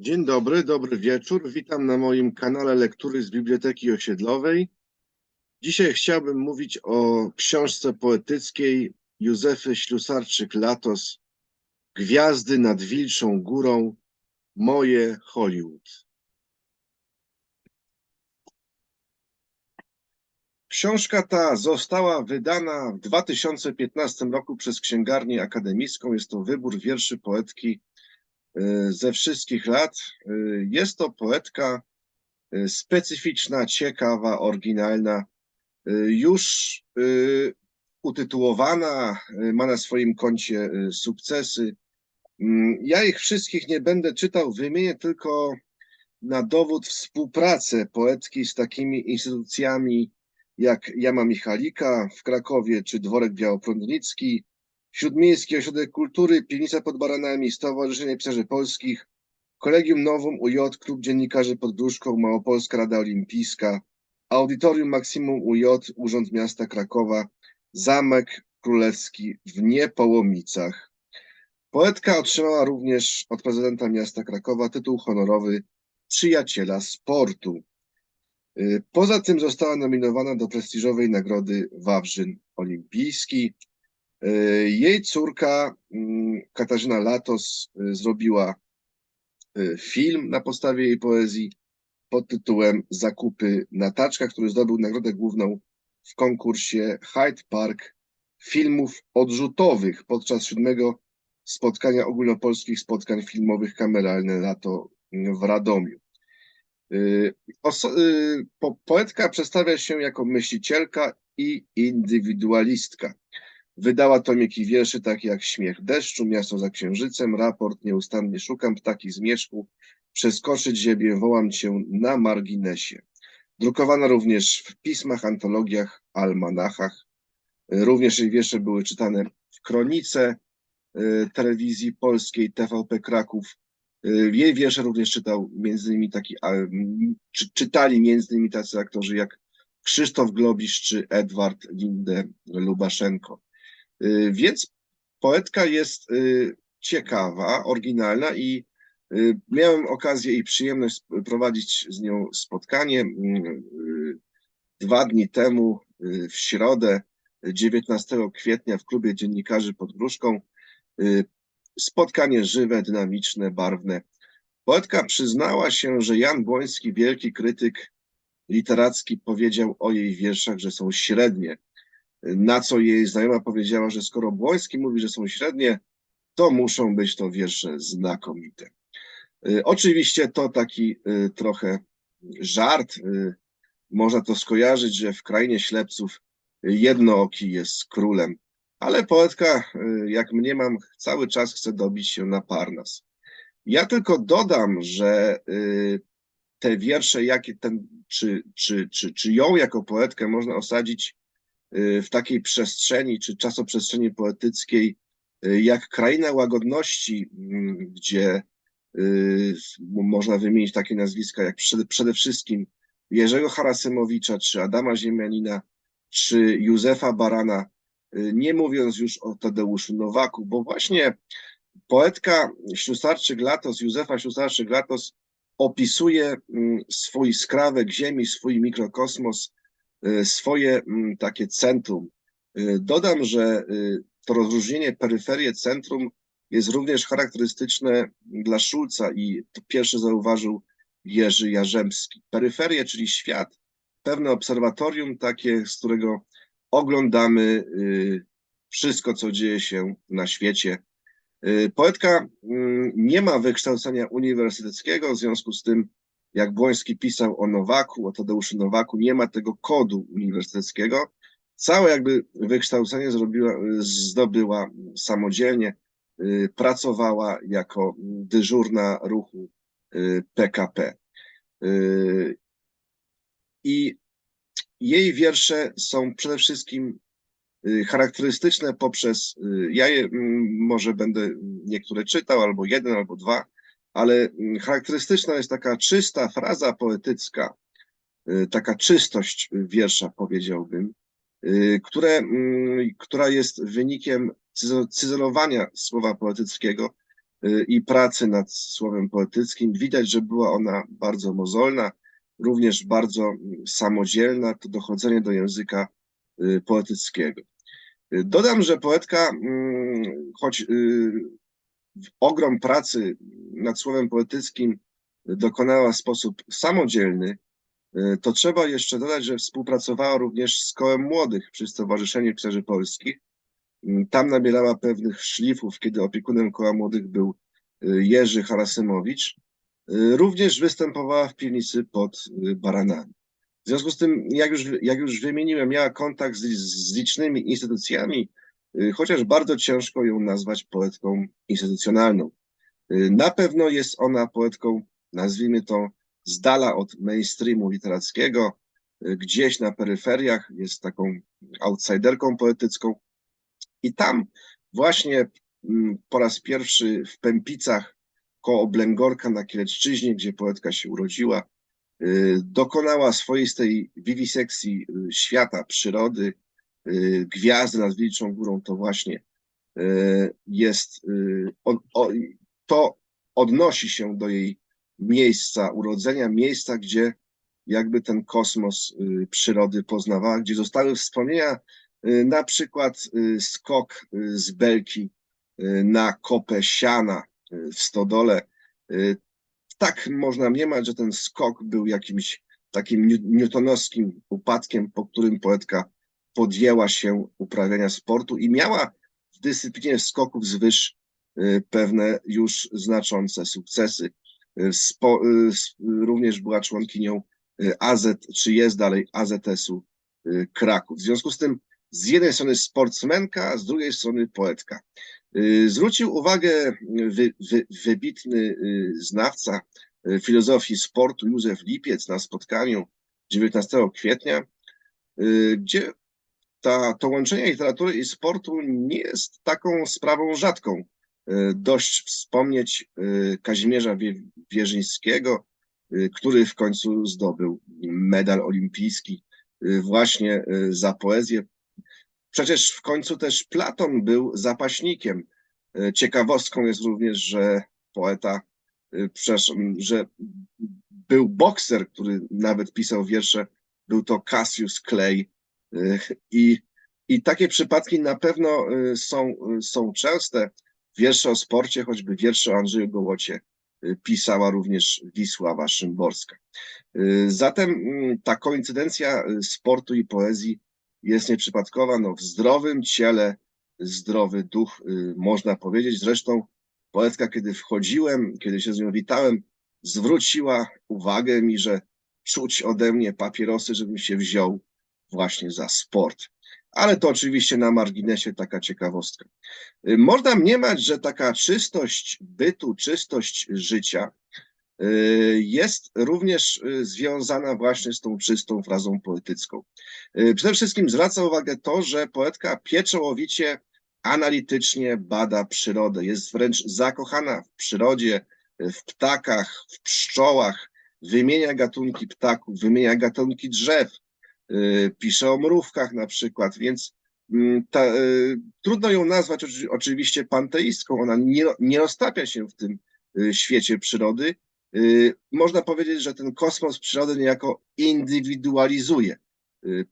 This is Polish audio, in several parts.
Dzień dobry, dobry wieczór. Witam na moim kanale Lektury z Biblioteki Osiedlowej. Dzisiaj chciałbym mówić o książce poetyckiej Józefy Ślusarczyk-Latos Gwiazdy nad Wilczą Górą Moje Hollywood. Książka ta została wydana w 2015 roku przez Księgarnię Akademicką. Jest to wybór wierszy poetki ze wszystkich lat. Y, Jest to poetka y, specyficzna, ciekawa, oryginalna. Y, Już y, utytułowana, y, ma na swoim koncie y, sukcesy. Mm, Ja ich wszystkich nie będę czytał, wymienię tylko na dowód współpracę poetki z takimi instytucjami jak Jama Michalika w Krakowie, czy Dworek Białoprądnicki, Śródmiejski Ośrodek Kultury, Piwnica pod Baranami, Stowarzyszenie Pisarzy Polskich, Kolegium Nowum UJ, Klub Dziennikarzy pod Małopolska Rada Olimpijska, Audytorium Maksimum UJ, Urząd Miasta Krakowa, Zamek Królewski w Niepołomicach. Poetka otrzymała również od prezydenta miasta Krakowa tytuł honorowy Przyjaciela Sportu. Y, Poza tym została nominowana do prestiżowej nagrody Wawrzyn Olimpijski. Y, Jej córka mm, Katarzyna Latos y, zrobiła y, film na podstawie jej poezji pod tytułem Zakupy na taczkach, który zdobył nagrodę główną w konkursie Hyde Park filmów odrzutowych podczas siódmego spotkania ogólnopolskich spotkań filmowych Kameralne Lato w Radomiu. Oso- po- Poetka przedstawia się jako myślicielka i indywidualistka. Wydała tomiki wierszy takie jak Śmiech deszczu, Miasto za księżycem, Raport, Nieustannie szukam ptaki zmierzchu, Przeskoczyć ziemię, wołam cię na marginesie. Drukowana również w pismach, antologiach, almanachach. Również jej wiersze były czytane w kronice y, telewizji polskiej TVP Kraków, Y, Jej wiersze również czytał między innymi taki, czy, czytali między innymi tacy aktorzy jak Krzysztof Globisz czy Edward Linde Lubaszenko. Y, Więc poetka jest y, ciekawa, oryginalna i y, miałem okazję i przyjemność prowadzić z nią spotkanie mm, dwa dni temu w środę 19 kwietnia w klubie dziennikarzy pod Gruszką. Spotkanie żywe, dynamiczne, barwne. Poetka przyznała się, że Jan Błoński, wielki krytyk literacki, powiedział o jej wierszach, że są średnie. Na co jej znajoma powiedziała, że skoro Błoński mówi, że są średnie, to muszą być to wiersze znakomite. Y, Oczywiście to taki y, trochę żart. y, Można to skojarzyć, że w krainie ślepców jednooki jest królem. Ale poetka, jak mniemam, cały czas chce dobić się na Parnas. Ja tylko dodam, że te wiersze, jakie ten, czy, czy, czy, czy ją jako poetkę można osadzić w takiej przestrzeni, czy czasoprzestrzeni poetyckiej, y, jak Kraina Łagodności, mm, gdzie y, można wymienić takie nazwiska jak przede, wszystkim Jerzego Harasymowicza, czy Adama Ziemianina, czy Józefa Barana, y, nie mówiąc już o Tadeuszu Nowaku, bo właśnie poetka Ślusarczyk-Latos, Józefa Ślusarczyk-Latos opisuje mm, swój skrawek ziemi, swój mikrokosmos, y, swoje mm, takie centrum. Y, Dodam, że y, to rozróżnienie peryferie centrum jest również charakterystyczne dla Szulca i to pierwszy zauważył Jerzy Jarzębski. Peryferie, czyli świat, pewne obserwatorium takie, z którego oglądamy y, wszystko, co dzieje się na świecie. Y, Poetka mm, nie ma wykształcenia uniwersyteckiego, w związku z tym, jak Błoński pisał o Nowaku, o Tadeuszu Nowaku, nie ma tego kodu uniwersyteckiego. Całe jakby wykształcenie zrobiła, zdobyła samodzielnie, y, pracowała jako dyżurna ruchu y, PKP. Y, I jej wiersze są przede wszystkim y, charakterystyczne poprzez, y, ja je mm, może będę niektóre czytał, albo jeden, albo dwa, ale mm, charakterystyczna jest taka czysta fraza poetycka, y, taka czystość wiersza, powiedziałbym, y, które, mm, która jest wynikiem cyzelowania słowa poetyckiego y, i pracy nad słowem poetyckim. Widać, że była ona bardzo mozolna, również bardzo mm, samodzielna, to dochodzenie do języka poetyckiego. Dodam, że poetka, choć ogrom pracy nad słowem poetyckim dokonała w sposób samodzielny, to trzeba jeszcze dodać, że współpracowała również z Kołem Młodych przy Stowarzyszeniu Pisarzy Polskich. Tam nabierała pewnych szlifów, kiedy opiekunem Koła Młodych był Jerzy Harasymowicz. Również występowała w piwnicy pod Baranami. W związku z tym, jak już, jak już wymieniłem, miała kontakt z, z licznymi instytucjami, chociaż bardzo ciężko ją nazwać poetką instytucjonalną. Na pewno jest ona poetką, nazwijmy to, z dala od mainstreamu literackiego, gdzieś na peryferiach, jest taką outsiderką poetycką. I tam właśnie mm, po raz pierwszy w Pępicach koło Blęgorka na Kielecczyźnie, gdzie poetka się urodziła, y, dokonała swoistej wiwisekcji y, świata, przyrody, y, gwiazdy nad Wilczą Górą, to właśnie jest, to odnosi się do jej miejsca urodzenia, miejsca, gdzie jakby ten kosmos przyrody poznawała, gdzie zostały wspomnienia, na przykład skok z belki na kopę siana w stodole. Tak można mniemać, że ten skok był jakimś takim newtonowskim upadkiem, po którym poetka podjęła się uprawiania sportu i miała w dyscyplinie skoków z wyż pewne już znaczące sukcesy. Spo, również była członkinią AZ, czy jest dalej AZS-u Kraków. W związku z tym z jednej strony sportsmenka, z drugiej strony poetka. Zwrócił uwagę wy, wy, wybitny znawca filozofii sportu Józef Lipiec na spotkaniu 19 kwietnia, gdzie ta, to łączenie literatury i sportu nie jest taką sprawą rzadką. Dość wspomnieć Kazimierza Wierzyńskiego, który w końcu zdobył medal olimpijski właśnie za poezję. Przecież w końcu też Platon był zapaśnikiem. Ciekawostką jest również, że poeta, że był bokser, który nawet pisał wiersze, był to Cassius Clay i, i takie przypadki na pewno są, są częste. Wiersze o sporcie, choćby wiersze o Andrzeju Gołocie pisała również Wisława Szymborska. Zatem ta koincydencja sportu i poezji jest nieprzypadkowa. No, w zdrowym ciele zdrowy duch, można powiedzieć. Zresztą poetka, kiedy wchodziłem, kiedy się z nią witałem, zwróciła uwagę mi, że czuć ode mnie papierosy, żebym się wziął właśnie za sport ale to oczywiście na marginesie taka ciekawostka. Y, można mniemać, że taka czystość bytu, czystość życia y, jest również y, związana właśnie z tą czystą frazą poetycką. Przede wszystkim zwraca uwagę to, że poetka pieczołowicie analitycznie bada przyrodę, jest wręcz zakochana w przyrodzie, w ptakach, w pszczołach, wymienia gatunki ptaków, wymienia gatunki drzew, pisze o mrówkach na przykład, więc mm, ta, y, trudno ją nazwać oczywiście panteistką, ona nie, nie roztapia się w tym y, świecie przyrody. Można powiedzieć, że ten kosmos przyrody niejako indywidualizuje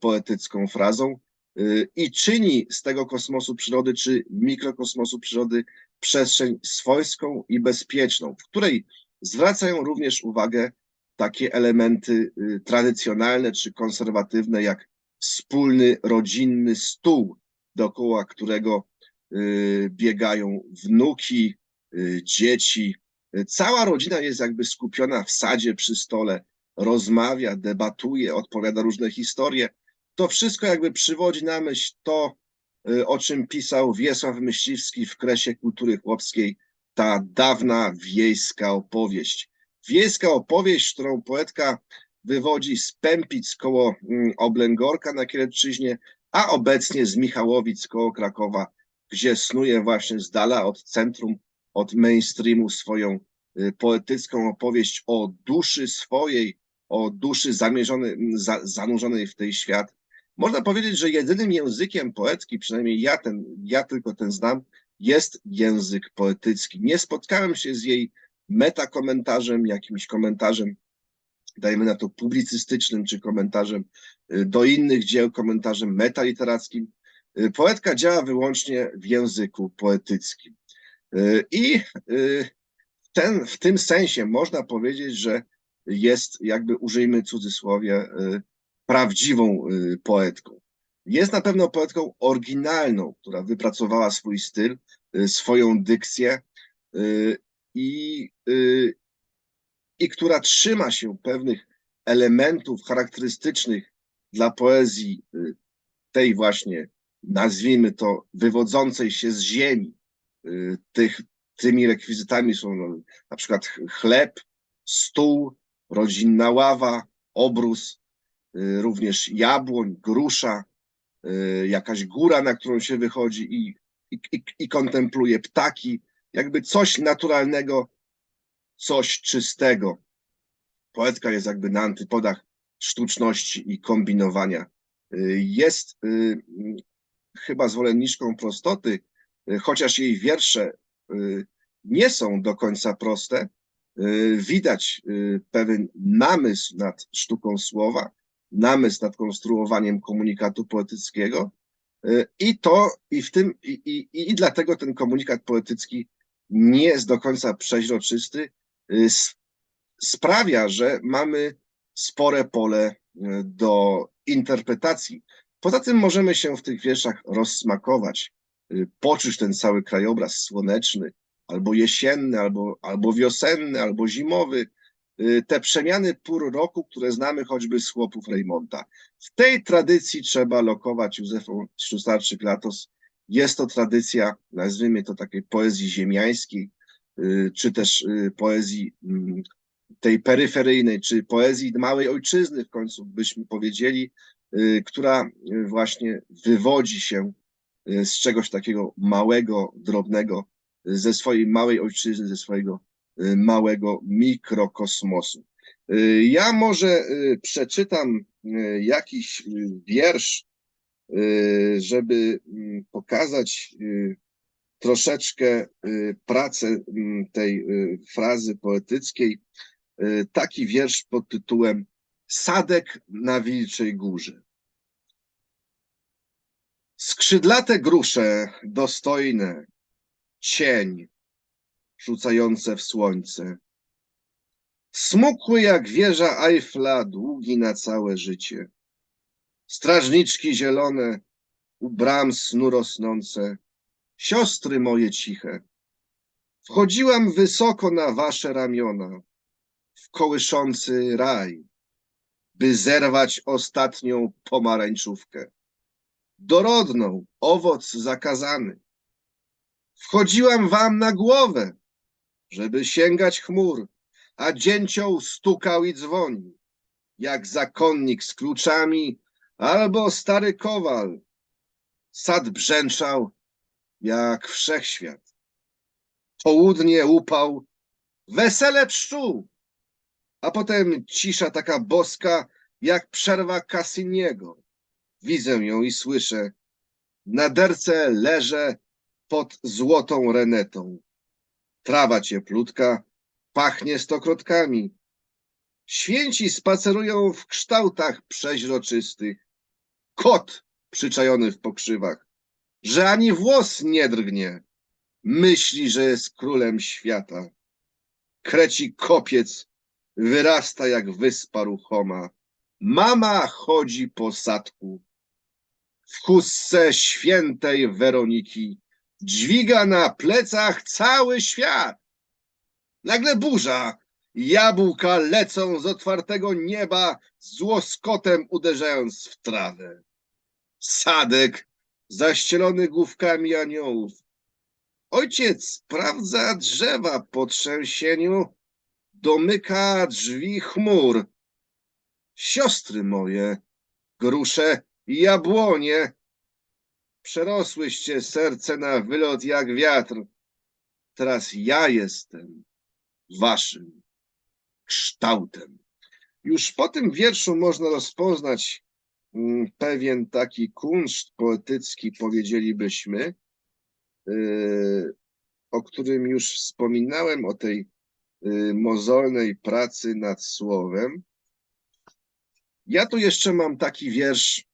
poetycką frazą i czyni z tego kosmosu przyrody czy mikrokosmosu przyrody przestrzeń swojską i bezpieczną, w której zwracają również uwagę takie elementy y, tradycjonalne czy konserwatywne, jak wspólny rodzinny stół, dookoła którego y, biegają wnuki, y, dzieci. Cała rodzina jest jakby skupiona w sadzie przy stole, rozmawia, debatuje, odpowiada różne historie. To wszystko jakby przywodzi na myśl to, o czym pisał Wiesław Myśliwski w Kresie Kultury Chłopskiej, ta dawna wiejska opowieść. Wiejska opowieść, którą poetka wywodzi z Pępic koło mm, Oblęgorka na Kielecczyźnie, a obecnie z Michałowic koło Krakowa, gdzie snuje właśnie z dala od centrum, od mainstreamu swoją y, poetycką opowieść o duszy swojej, o duszy zamierzonej, za, zanurzonej w tej świat. Można powiedzieć, że jedynym językiem poetki, przynajmniej ja, ten, ja tylko ten znam, jest język poetycki. Nie spotkałem się z jej metakomentarzem, jakimś komentarzem, dajmy na to publicystycznym, czy komentarzem y, do innych dzieł, komentarzem metaliterackim. Y, poetka działa wyłącznie w języku poetyckim. Y, I ten, w tym sensie można powiedzieć, że jest, jakby użyjmy cudzysłowie, prawdziwą poetką. Jest na pewno poetką oryginalną, która wypracowała swój styl, swoją dykcję i, i która trzyma się pewnych elementów charakterystycznych dla poezji y, tej właśnie, nazwijmy to, wywodzącej się z ziemi. Y, tych, tymi rekwizytami są no, na przykład chleb, stół, rodzinna ława, obrus, y, również jabłoń, grusza, jakaś góra, na którą się wychodzi i, i, i kontempluje ptaki, jakby coś naturalnego, coś czystego. Poetka jest jakby na antypodach sztuczności i kombinowania. Y, jest y, chyba zwolenniczką prostoty, y, chociaż jej wiersze nie są do końca proste. Widać pewien namysł nad sztuką słowa, namysł nad konstruowaniem komunikatu poetyckiego. I to, i w tym, i, i, i dlatego ten komunikat poetycki nie jest do końca przeźroczysty, sprawia, że mamy spore pole e, do interpretacji. Poza tym możemy się w tych wierszach rozsmakować, e, poczuć ten cały krajobraz słoneczny, albo jesienny, albo, albo wiosenny, albo zimowy, te przemiany pór roku, które znamy choćby z chłopów Reymonta. W tej tradycji trzeba lokować Józefą Szustarczyk-Latos. Jest to tradycja, nazwijmy to takiej poezji ziemiańskiej, czy też poezji mm, tej peryferyjnej, czy poezji małej ojczyzny w końcu byśmy powiedzieli, y, która y, właśnie wywodzi się y, z czegoś takiego małego, drobnego, ze swojej małej ojczyzny, ze swojego małego mikrokosmosu. Ja może przeczytam jakiś wiersz, żeby mm, pokazać troszeczkę pracę mm, tej frazy poetyckiej. Y, taki wiersz pod tytułem Sadek na Wilczej Górze. Skrzydlate grusze, dostojne, cień rzucające w słońce. Smukły jak wieża Eiffla, długi na całe życie. Strażniczki zielone, u bram snu rosnące, siostry moje ciche. Wchodziłam wysoko na wasze ramiona, w kołyszący raj, by zerwać ostatnią pomarańczówkę. Dorodną, owoc zakazany. Wchodziłam wam na głowę, żeby sięgać chmur, a dzięcioł stukał i dzwonił, jak zakonnik z kluczami albo stary kowal. Sad brzęczał jak wszechświat. Południe upał, wesele pszczół a potem cisza taka boska, jak przerwa Cassiniego. Widzę ją i słyszę. Na derce leżę pod złotą renetą. Trawa cieplutka, pachnie stokrotkami. Święci spacerują w kształtach przeźroczystych. Kot przyczajony w pokrzywach, że ani włos nie drgnie. Myśli, że jest królem świata. Kreci kopiec wyrasta jak wyspa ruchoma. Mama chodzi po sadku. W chustce świętej Weroniki dźwiga na plecach cały świat. Nagle burza, jabłka lecą z otwartego nieba, z łoskotem uderzając w trawę. Sadek zaścielony główkami aniołów. Ojciec sprawdza drzewa po trzęsieniu, domyka drzwi chmur. Siostry moje, grusze i jabłonie, przerosłyście serce na wylot jak wiatr. Teraz ja jestem waszym kształtem. Już po tym wierszu można rozpoznać pewien taki kunszt poetycki, powiedzielibyśmy, yy, o którym już wspominałem, o tej y, mozolnej pracy nad słowem, ja tu jeszcze mam taki wiersz.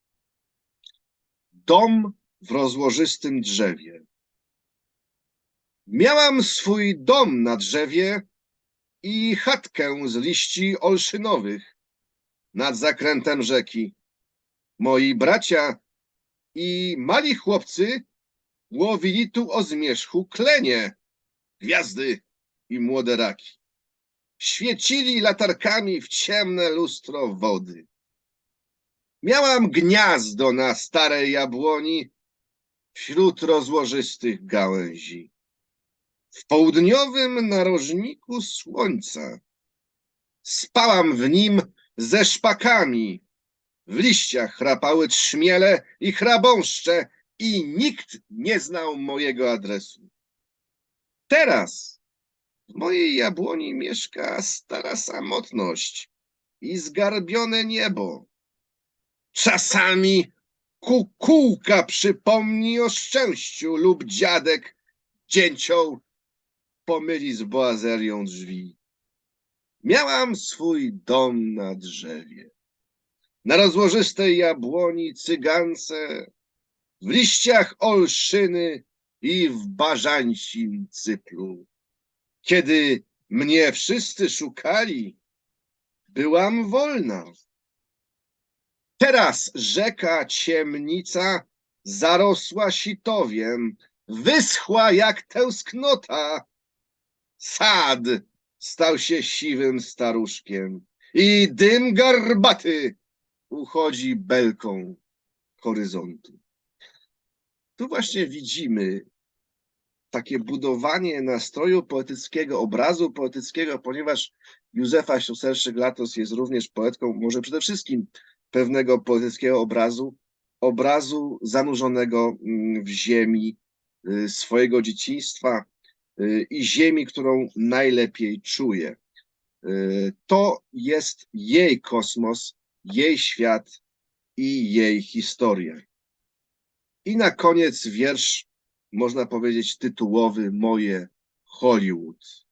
Dom w rozłożystym drzewie. Miałam swój dom na drzewie i chatkę z liści olszynowych nad zakrętem rzeki. Moi bracia i mali chłopcy łowili tu o zmierzchu klenie, gwiazdy i młode raki. Świecili latarkami w ciemne lustro wody. Miałam gniazdo na starej jabłoni wśród rozłożystych gałęzi. W południowym narożniku słońca spałam w nim ze szpakami. W liściach chrapały trzmiele i chrabąszcze i nikt nie znał mojego adresu. Teraz w mojej jabłoni mieszka stara samotność i zgarbione niebo. Czasami kukułka przypomni o szczęściu lub dziadek dzięcioł pomyli z boazerią drzwi. Miałam swój dom na drzewie, na rozłożystej jabłoni cygance, w liściach olszyny i w bażancim cyplu. Kiedy mnie wszyscy szukali, byłam wolna. Teraz rzeka ciemnica zarosła sitowiem, wyschła jak tęsknota. Sad stał się siwym staruszkiem i dym garbaty uchodzi belką horyzontu. Tu właśnie widzimy takie budowanie nastroju poetyckiego, obrazu poetyckiego, ponieważ Józefa Ślusarczyk-Latos jest również poetką, może przede wszystkim pewnego poetyckiego obrazu, obrazu zanurzonego mm, w ziemi y, swojego dzieciństwa y, i ziemi, którą najlepiej czuje. Y, To jest jej kosmos, jej świat i jej historia. I na koniec wiersz, można powiedzieć tytułowy, moje Hollywood.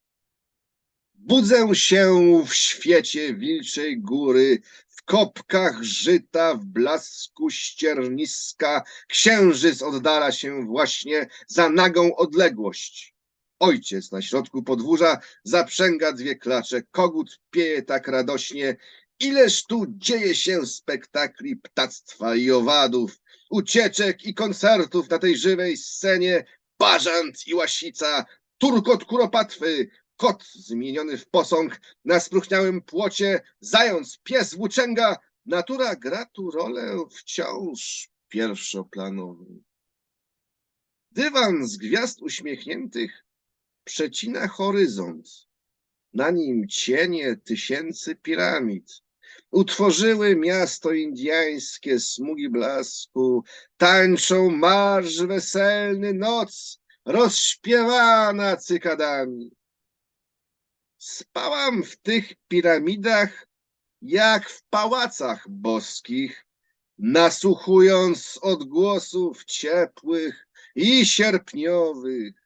Budzę się w świecie wilczej góry, w kopkach żyta, w blasku ścierniska, księżyc oddala się właśnie za nagą odległość. Ojciec na środku podwórza zaprzęga dwie klacze, kogut pieje tak radośnie, ileż tu dzieje się spektakli ptactwa i owadów, ucieczek i koncertów na tej żywej scenie, bażant i łasica, turkot kuropatwy, kot zmieniony w posąg, na spróchniałym płocie, zając, pies, włóczęga, natura gra tu rolę wciąż pierwszoplanową. Dywan z gwiazd uśmiechniętych przecina horyzont, na nim cienie tysięcy piramid. Utworzyły miasto indyjskie smugi blasku, tańczą marsz weselny noc, rozśpiewana cykadami. Spałam w tych piramidach jak w pałacach boskich, nasłuchując odgłosów ciepłych i sierpniowych.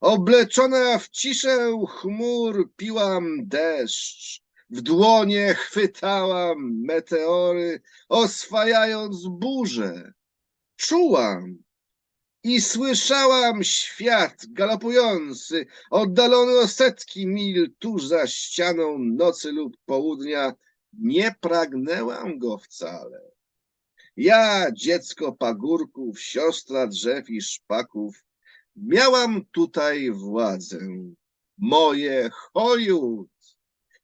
Obleczona w ciszę chmur piłam deszcz, w dłonie chwytałam meteory, oswajając burze. Czułam i słyszałam świat galopujący, oddalony o setki mil tuż za ścianą nocy lub południa. Nie pragnęłam go wcale. Ja, dziecko pagórków, siostra drzew i szpaków, miałam tutaj władzę. Moje Hollywood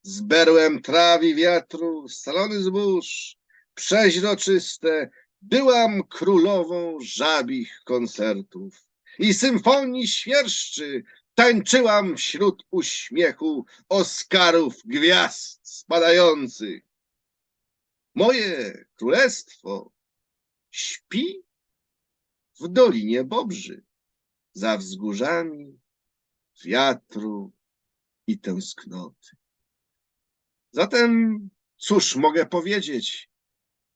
z berłem traw i wiatru, salony zbóż, przeźroczyste, byłam królową żabich koncertów i symfonii świerszczy, tańczyłam wśród uśmiechu Oskarów gwiazd spadających. Moje królestwo śpi w Dolinie Bobrzy, za wzgórzami wiatru i tęsknoty. Zatem, cóż mogę powiedzieć?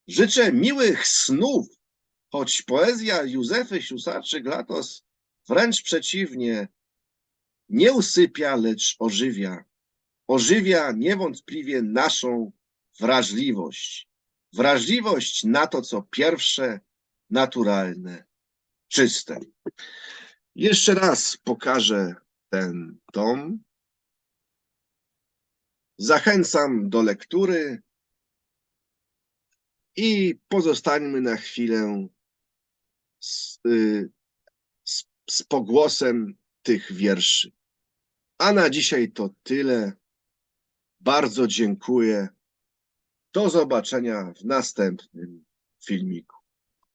Życzę miłych snów, choć poezja Józefy Ślusarczyk-Latos wręcz przeciwnie, nie usypia, lecz ożywia. Ożywia niewątpliwie naszą wrażliwość. Wrażliwość na to, co pierwsze, naturalne, czyste. Jeszcze raz pokażę ten tom. Zachęcam do lektury i pozostańmy na chwilę z, y, z, z pogłosem tych wierszy. A na dzisiaj to tyle. Bardzo dziękuję. Do zobaczenia w następnym filmiku.